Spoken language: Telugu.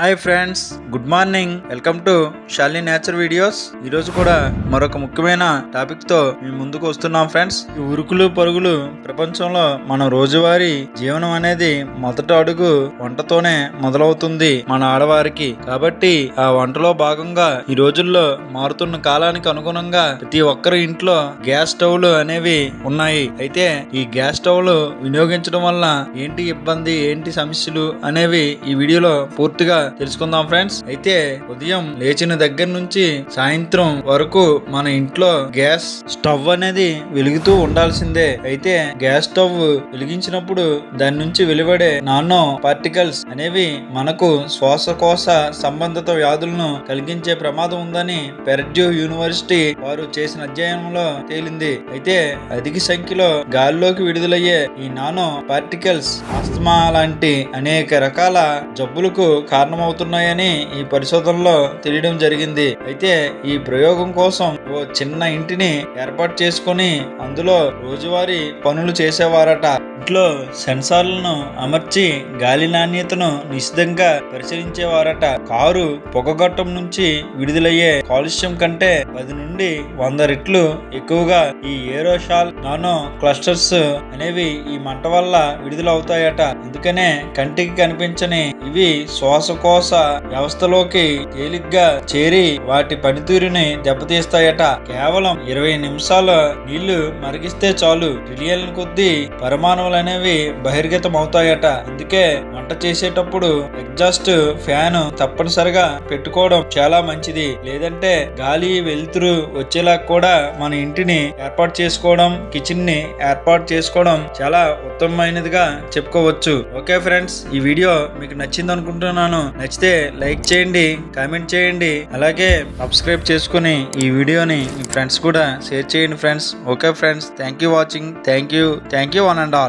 Hi friends good morning welcome to Shalini nature videos ఈ రోజు కూడా మరొక ముఖ్యమైన టాపిక్తో మేము ముందుకు వస్తున్నాం ఫ్రెండ్స్ ఈ ఉరుకులు పరుగులు ప్రపంచంలో మన రోజువారీ జీవనం అనేది మొదట అడుగు వంటతోనే మొదలవుతుంది మన ఆడవారికి. కాబట్టి ఆ వంటలో భాగంగా ఈ రోజుల్లో మారుతున్న కాలానికి అనుగుణంగా ప్రతి ఒక్కరి ఇంట్లో గ్యాస్ స్టవ్లు అనేవి ఉన్నాయి. అయితే ఈ గ్యాస్ స్టవ్లు వినియోగించడం వల్ల ఏంటి ఇబ్బంది ఏంటి సమస్యలు అనేవి ఈ వీడియోలో పూర్తిగా తెలుసుకుందాం ఫ్రెండ్స్. అయితే ఉదయం లేచిన దగ్గర నుంచి సాయంత్రం వరకు మన ఇంట్లో గ్యాస్ స్టవ్ అనేది వెలుగుతూ ఉండాల్సిందే. అయితే గ్యాస్ స్టవ్ వెలిగించినప్పుడు దాని నుంచి వెలువడే నానో పార్టికల్స్ అనేవి మనకు శ్వాసకోశ సంబంధిత వ్యాధులను కలిగించే ప్రమాదం ఉందని పెర్డ్యూ యూనివర్సిటీ వారు చేసిన అధ్యయనంలో తేలింది. అయితే అధిక సంఖ్యలో గాలిలోకి విడుదలయ్యే ఈ నానో పార్టికల్స్ ఆస్తమా లాంటి అనేక రకాల జబ్బులకు కారణం విఫలమవుతున్నాయని ఈ పరిశోధనలో తెలియడం జరిగింది. అయితే ఈ ప్రయోగం కోసం ఓ చిన్న ఇంటిని ఏర్పాటు చేసుకొని అందులో రోజువారీ పనులు చేసేవారట. ఇంట్లో సెన్సార్లను అమర్చి గాలి నాణ్యతను నిశ్చితంగా పరిశీలించేవారట. కారు పొగగొట్టం నుంచి విడుదలయ్యే కాలుష్యం కంటే పది నుండి వంద రెట్లు ఎక్కువగా ఈ ఏరోషాల్ నానో క్లస్టర్స్ అనేవి ఈ మంట వల్ల విడుదలవుతాయట. అందుకనే కంటికి కనిపించని ఇవి శ్వాసకోశ వ్యవస్థలోకి తేలిగ్గా చేరి వాటి పనితీరుని దెబ్బతీస్తాయట. కేవలం ఇరవై నిమిషాల నీళ్ళు మరిగిస్తే చాలు. ట్రిలియన్ కొద్దీ పరమాణువులు అనేవి బహిర్గతం అవుతాయట అందుకే వంట చేసేటప్పుడు ఎగ్జాస్ట్ ఫ్యాన్ తప్పనిసరిగా పెట్టుకోవడం చాలా మంచిది. లేదంటే గాలి వెలుతురు వచ్చేలా కూడా మన ఇంటిని ఏర్పాటు చేసుకోవడం కిచెన్ని ఏర్పాటు చేసుకోవడం చాలా ఉత్తమమైనదిగా చెప్పుకోవచ్చు. ఓకే ఫ్రెండ్స్ ఈ వీడియో మీకు నచ్చింది అనుకుంటున్నాను. నచ్చితే లైక్ చేయండి కామెంట్ చేయండి. అలాగే సబ్స్క్రైబ్ చేసుకుని ఈ వీడియోని మీ ఫ్రెండ్స్ కూడా షేర్ చేయండి friends. Okay friends thank you watching. Thank you thank you one and all.